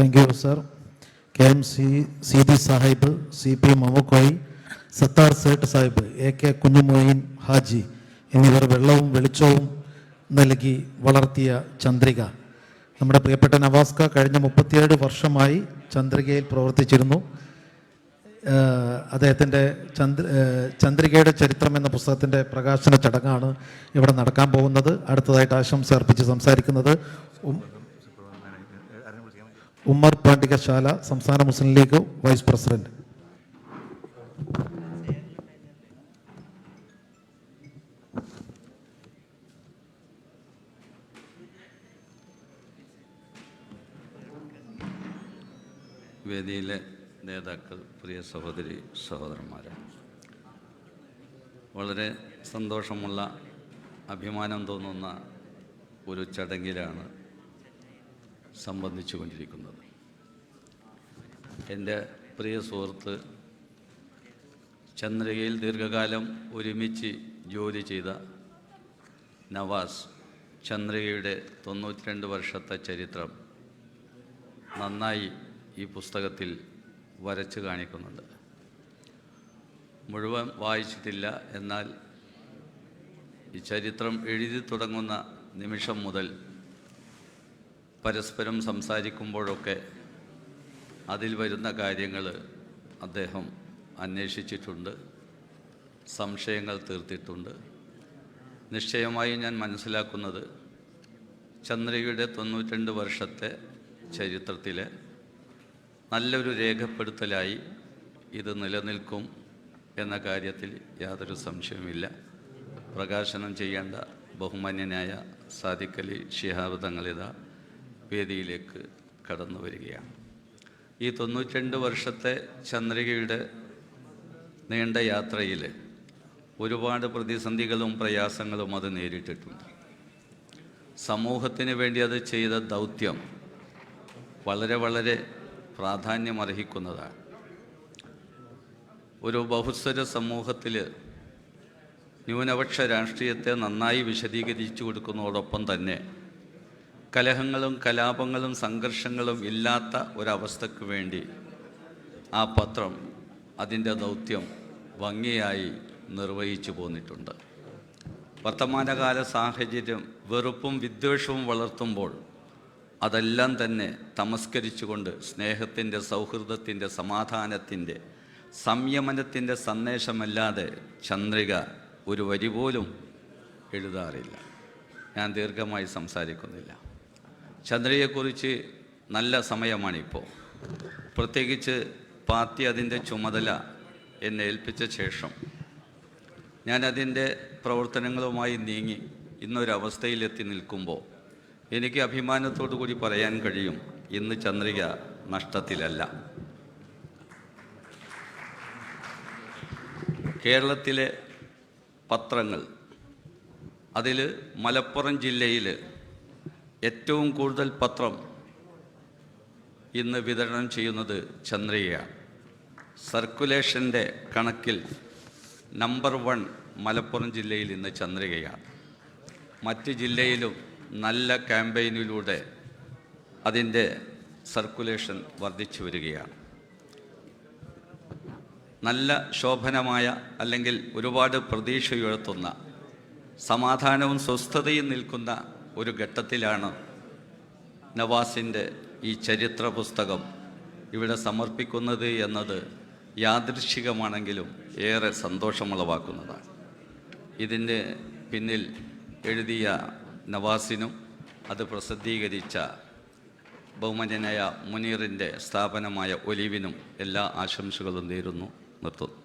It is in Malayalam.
Thank you sir K M C C B Sahib C P Mamukkoya Sattar Sait Sahib A K Kunjumoin Haji എന്നിവർ വെള്ളവും വെളിച്ചവും നൽകി വളർത്തിയ ചന്ദ്രിക. നമ്മുടെ പ്രിയപ്പെട്ട നവാസ്ക കഴിഞ്ഞ മുപ്പത്തിയേഴ് വർഷമായി ചന്ദ്രികയിൽ പ്രവർത്തിച്ചിരുന്നു. അദ്ദേഹത്തിന്റെ ചന്ദ്ര ചന്ദ്രികയുടെ ചരിത്രം എന്ന പുസ്തകത്തിന്റെ പ്രകാശന ചടങ്ങാണ് ഇവിടെ നടക്കാൻ പോകുന്നത്. അടുത്തതായിട്ട് ആശംസ അർപ്പിച്ച് സംസാരിക്കുന്നത് ഉമ്മർ പാണ്ഡികശാല സംസ്ഥാന മുസ്ലിം ലീഗ് വൈസ് പ്രസിഡന്റ്. വേദിയിലെ നേതാക്കൾ പ്രിയ സഹോദരി സഹോദരന്മാരെ വളരെ സന്തോഷമുള്ള അഭിമാനം തോന്നുന്ന ഒരു ചടങ്ങിലാണ് സംബന്ധിച്ചു കൊണ്ടിരിക്കുന്നത്. എന്റെ പ്രിയ സുഹൃത്ത് ചന്ദ്രികയിൽ ദീർഘകാലം ഒരുമിച്ച് ജോലി ചെയ്ത നവാസ് ചന്ദ്രികയുടെ തൊണ്ണൂറ്റിരണ്ട് വർഷത്തെ ചരിത്രം നന്നായി ഈ പുസ്തകത്തിൽ വരച്ച് കാണിക്കുന്നുണ്ട്. മുഴുവൻ വായിച്ചിട്ടില്ല എന്നാൽ ഈ ചരിത്രം എഴുതി തുടങ്ങുന്ന നിമിഷം മുതൽ പരസ്പരം സംസാരിക്കുമ്പോഴൊക്കെ അതിൽ വരുന്ന കാര്യങ്ങൾ അദ്ദേഹം അന്വേഷിച്ചിട്ടുണ്ട് സംശയങ്ങൾ തീർത്തിട്ടുണ്ട്. നിശ്ചയമായി ഞാൻ മനസ്സിലാക്കുന്നത് ചന്ദ്രയുടെ തൊണ്ണൂറ്റിരണ്ട് വർഷത്തെ ചരിത്രത്തിലെ നല്ലൊരു രേഖപ്പെടുത്തലായി ഇത് നിലനിൽക്കും എന്ന കാര്യത്തിൽ യാതൊരു സംശയവുമില്ല. പ്രകാശനം ചെയ്യേണ്ട ബഹുമാന്യനായ സാദിഖലി ഷിഹാബ് തങ്ങളിത വേദിയിലേക്ക് കടന്നു വരികയാണ്. ഈ തൊണ്ണൂറ്റിരണ്ട് വർഷത്തെ ചന്ദ്രികയുടെ നീണ്ട യാത്രയിൽ ഒരുപാട് പ്രതിസന്ധികളും പ്രയാസങ്ങളും അത് നേരിട്ടിട്ടുണ്ട്. സമൂഹത്തിന് വേണ്ടി അത് ചെയ്ത ദൗത്യം വളരെ വളരെ പ്രാധാന്യമർഹിക്കുന്നതാണ്. ഒരു ബഹുസ്വര സമൂഹത്തിൽ ന്യൂനപക്ഷ രാഷ്ട്രീയത്തെ നന്നായി വിശദീകരിച്ചു കൊടുക്കുന്നതോടൊപ്പം തന്നെ കലഹങ്ങളും കലാപങ്ങളും സംഘർഷങ്ങളും ഇല്ലാത്ത ഒരവസ്ഥയ്ക്ക് വേണ്ടി ആ പത്രം അതിന്റെ ദൗത്യം ഭംഗിയായി നിർവഹിച്ചു പോന്നിട്ടുണ്ട്. വർത്തമാനകാല സാഹചര്യം വെറുപ്പും വിദ്വേഷവും വളർത്തുമ്പോൾ അതെല്ലാം തന്നെ തമസ്കരിച്ചുകൊണ്ട് സ്നേഹത്തിന്റെ സൗഹൃദത്തിന്റെ സമാധാനത്തിന്റെ സംയമനത്തിന്റെ സന്ദേശമല്ലാതെ ചന്ദ്രിക ഒരു വരി പോലും എഴുതാറില്ല. ഞാൻ ദീർഘമായി സംസാരിക്കുന്നില്ല. ചന്ദ്രയെക്കുറിച്ച് നല്ല സമയമാണിപ്പോൾ. പ്രത്യേകിച്ച് പാർട്ടി അതിന്റെ ചുമതല എന്നെ ഏൽപ്പിച്ച ശേഷം. ഞാൻ അതിന്റെ പ്രവർത്തനങ്ങളുമായി നീങ്ങി ഇന്നൊരവസ്ഥയിലെത്തി നിൽക്കുമ്പോൾ എനിക്ക് അഭിമാനത്തോടു കൂടി പറയാൻ കഴിയും ഇന്ന് ചന്ദ്രിക നഷ്ടത്തിലല്ല. കേരളത്തിലെ പത്രങ്ങൾ അതിൽ മലപ്പുറം ജില്ലയിൽ ഏറ്റവും കൂടുതൽ പത്രം ഇന്ന് വിതരണം ചെയ്യുന്നത് ചന്ദ്രികയാണ്. സർക്കുലേഷന്റെ കണക്കിൽ നമ്പർ വൺ മലപ്പുറം ജില്ലയിൽ ഇന്ന് ചന്ദ്രികയാണ്. മറ്റ് ജില്ലയിലും നല്ല ക്യാമ്പയിനിലൂടെ അതിന്റെ സർക്കുലേഷൻ വർദ്ധിച്ചു വരികയാണ്. നല്ല ശോഭനമായ അല്ലെങ്കിൽ ഒരുപാട് പ്രതീക്ഷയുയർത്തുന്ന സമാധാനവും സ്വസ്ഥതയും നിൽക്കുന്ന ഒരു ഘട്ടത്തിലാണ് നവാസിന്റെ ഈ ചരിത്ര പുസ്തകം ഇവിടെ സമർപ്പിക്കുന്നത് എന്നത് യാദൃശികമാണെങ്കിലും ഏറെ സന്തോഷമുളവാക്കുന്നതാണ്. ഇതിന്റെ പിന്നിൽ എഴുതിയ നവാസിനും അത് പ്രസിദ്ധീകരിച്ച ബഹുമാന്യനായ മുനീറിന്റെ സ്ഥാപനമായ ഒലിവിനും എല്ലാ ആശംസകളും നേരുന്നു നിർത്തുന്നു.